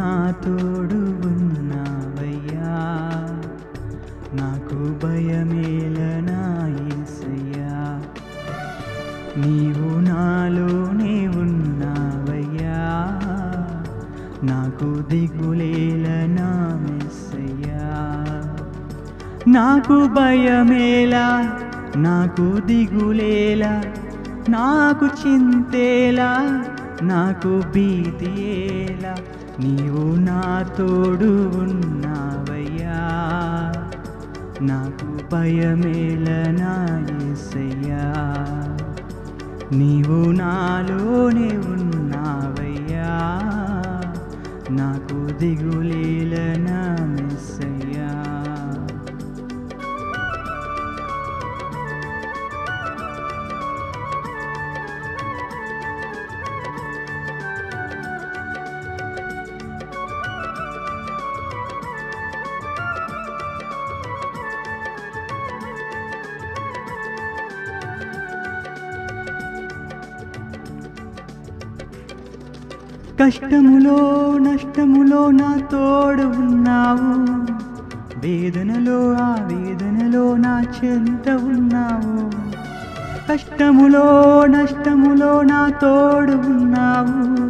నా తోడు ఉన్నావయ్యా. నాకు భయమేలనాయసయ్యా నీవు నాలోనే ఉన్నావయ్యా. నాకు దిగులేలనా మెస్సయ్యా నాకు భయమేలా నాకు దిగులేలా నాకు చింతేలా నాకు భీతియేలా నీవు నా తోడు ఉన్నావయ్యా. నాకు భయమేలనా యేసయ్యా నీవు నాలోనే ఉన్నావయ్యా. నాకు దిగులేలనా మెస్సయ్యా కష్టములో నష్టములో నా తోడు ఉన్నావు. వేదనలో ఆ వేదనలో నా చెంత ఉన్నావు. కష్టములో నష్టములో నా తోడు ఉన్నావు.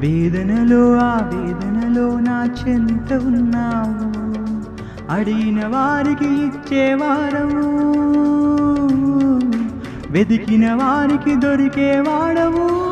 వేదనలో ఆ వేదనలో నా చెంత ఉన్నావు. అడిగిన వారికి ఇచ్చేవారవు వెతికిన వారికి దొరికేవాడవు.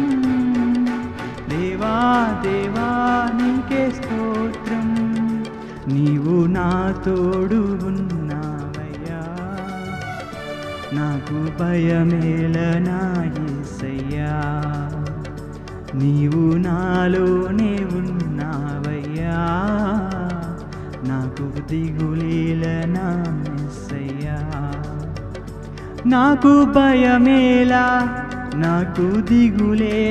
దేవా నీకే స్తోత్రం. నీవు నా తోడు ఉన్నావయ్యా. నాకు భయమేళనాయసయ్యా నీవు నాలోనే ఉన్నావయ్యా. నాకు దిగులేలనా మెస్సయ్యా నాకు భయమేలా నాకు దిగులే